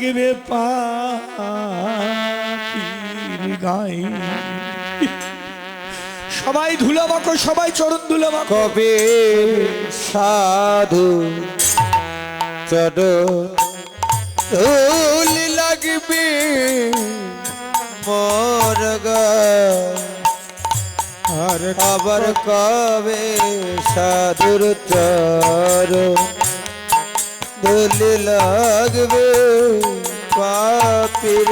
লাগবে গায়ে। সবাই ধুলাবাকো সবাই চরণ ধুলাবাকো কবে সাধু চর ধুল লাগবে মোর গায়ে। আর আবার কবে সাধুর চর? ধুলি লাগবে পাপের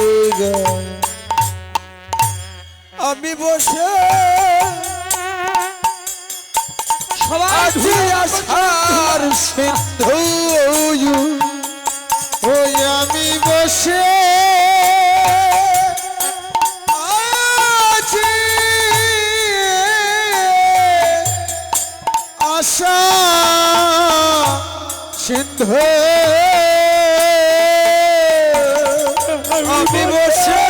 আমি বসে সবাই সিন্ধু ওই আমি বসে সিন্ধু। আমি বসে।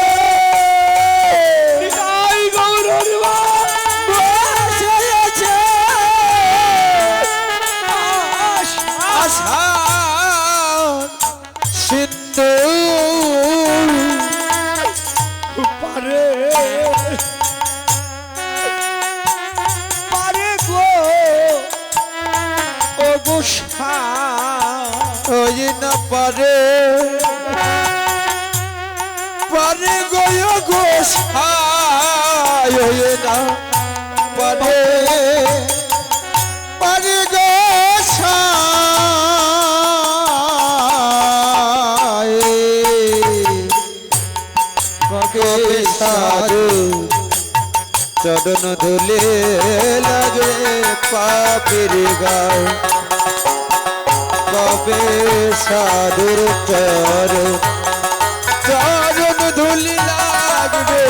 সিন্ধু। পারে। পারে গো। ও গোসা ওই না পারে। পারে গয় ওই না পারে। পারে সারু চরণ ধুলে লাগে পাপির গায় কবে সাধুর চর। চরণ ধুলি লাগবে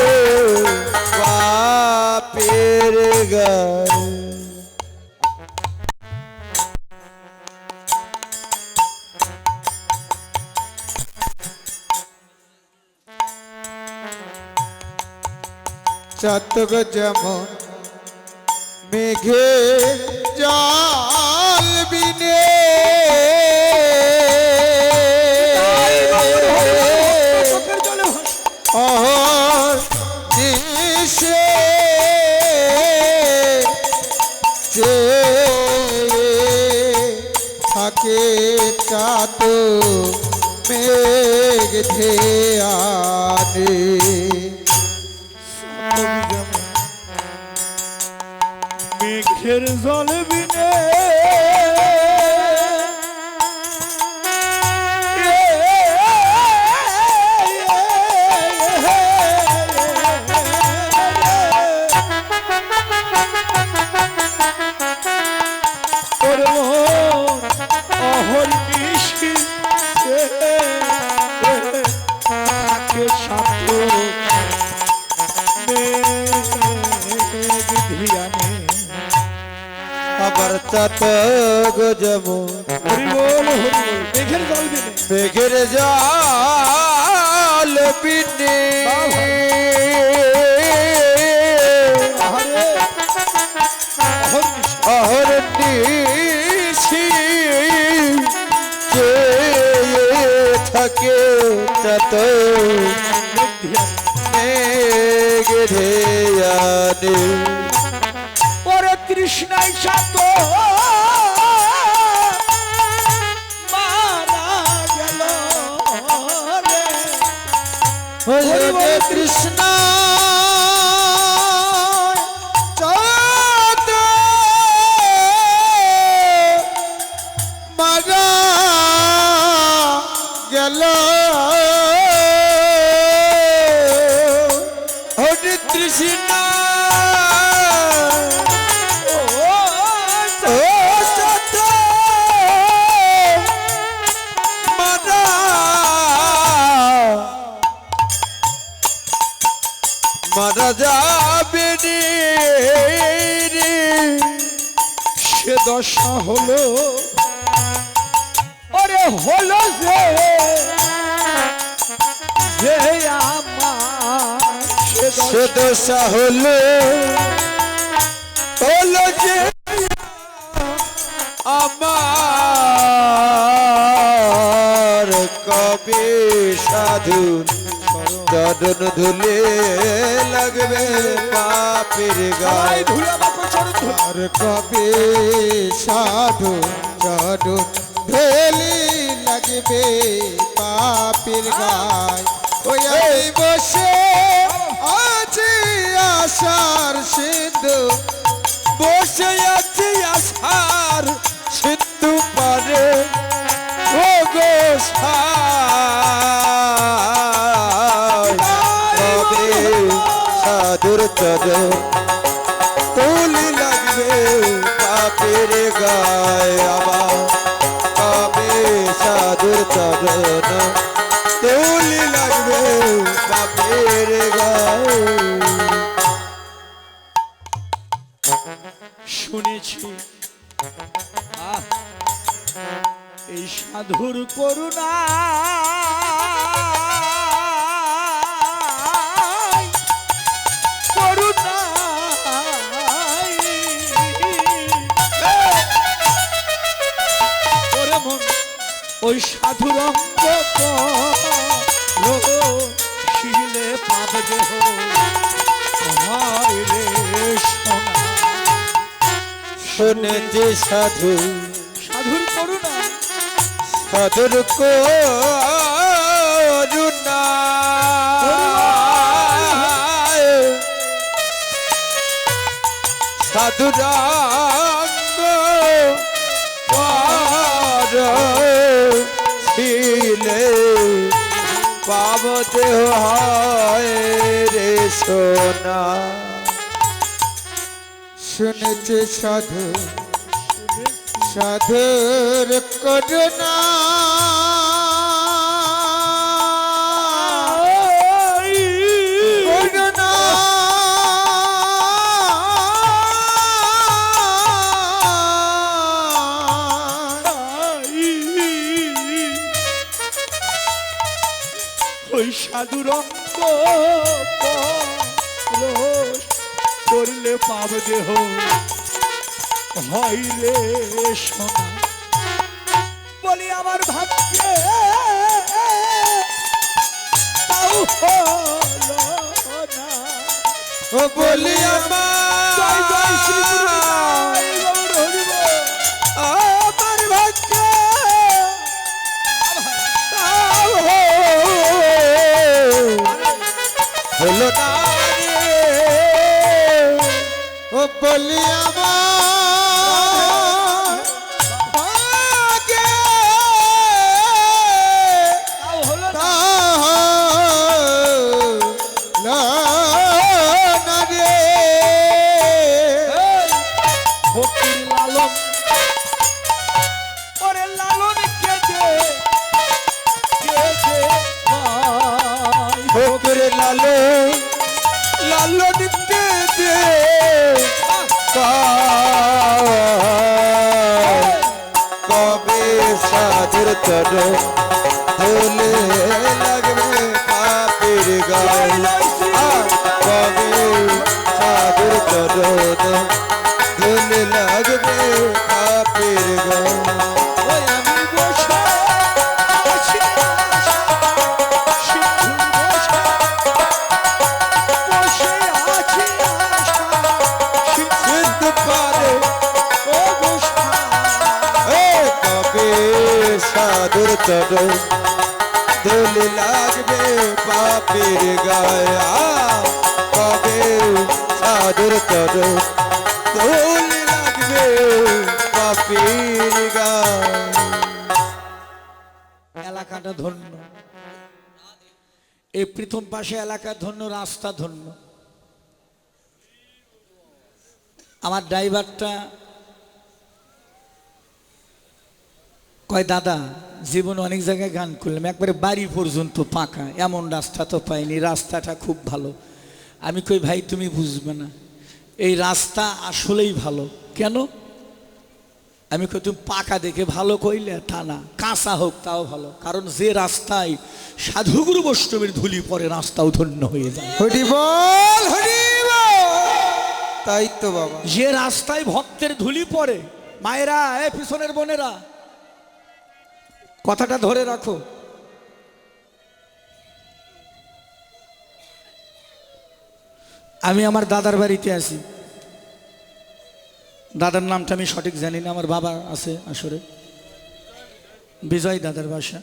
পাপের গায়ে চাতক যেমন মেঘে চাত মেঘ আনে মেঘের জল চাতক যেমন হরি বল হরি বল। মেঘের জল বিনে মেঘের জল বিনে। অহর নিশি। থাকে তত মেঘ ওরে তৃষ্ণায় সাত। মারা গেল কৃষ্ণ। দশা হলো। ওরে হলো যে যে আমার সে দশা হলো। হলো যে আমার। কবে সাধু চরণ ধুলে লাগবে পাপের গায়ে। আর কবে সাধু চরণ ধেলি লাগবে পাপের গায়? ওই বসে আছি আশার সিদ্ধু বসে আছি আসার সিন্ধু পারে ও গো সাধুর চরণ তুলি লাগবে পাপের গায়ে শুনেছি সাধু। সাধুর করুণা। সাধুর করুণা। পার ছিলে। পাব দেহ হয় রে সোনা। শুনেছে সাধু সাধুর করুণা। ওই সাধুর করলে পাব দেহ। হয় রে সোনা। বলি আমার ভাগ্যে তাও হলো না। বলি জয় জয় শ্রী বলি আমার লালন। ওরে লালন কেটে কেটে ভাই। ফকির লালো লালো দে কবে সাধুর চর ধুলে সাধুর চরণ ধুলি লাগবে পাপের গায়ে। কবে সাধুর চরণ ধুলি লাগবে পাপের গায়ে। এলাকাটা ধন্য। এই প্রথম পাশে এলাকা ধন্য, রাস্তা ধন্য। আমার ড্রাইভারটা কয় দাদা জীবন অনেক জায়গায় গান করলাম একবারে বাড়ি পর্যন্ত পাকা এমন রাস্তা তো পাইনি রাস্তাটা খুব ভালো। আমি কই ভাই তুমি বুঝবে না এই রাস্তা আসলেই ভালো। কেন? আমি কই তুমি পাকা দেখে ভালো কইলে তা না কাঁচা হোক তাও ভালো কারণ যে রাস্তায় সাধুগুরু বৈষ্ণবের ধুলি পরে রাস্তাও ধন্য হয়ে যায়। তাই তো বাবা। যে রাস্তায় ভক্তের ধুলি পড়ে মায়েরা এ পিছনের বোনেরা কথাটা ধরে রাখো। আমি আমার দাদার বাড়িতে আসি দাদার নামটা আমি সঠিক জানি না, আমার বাবা আছে আসরে। বিজয় দাদার বাসা।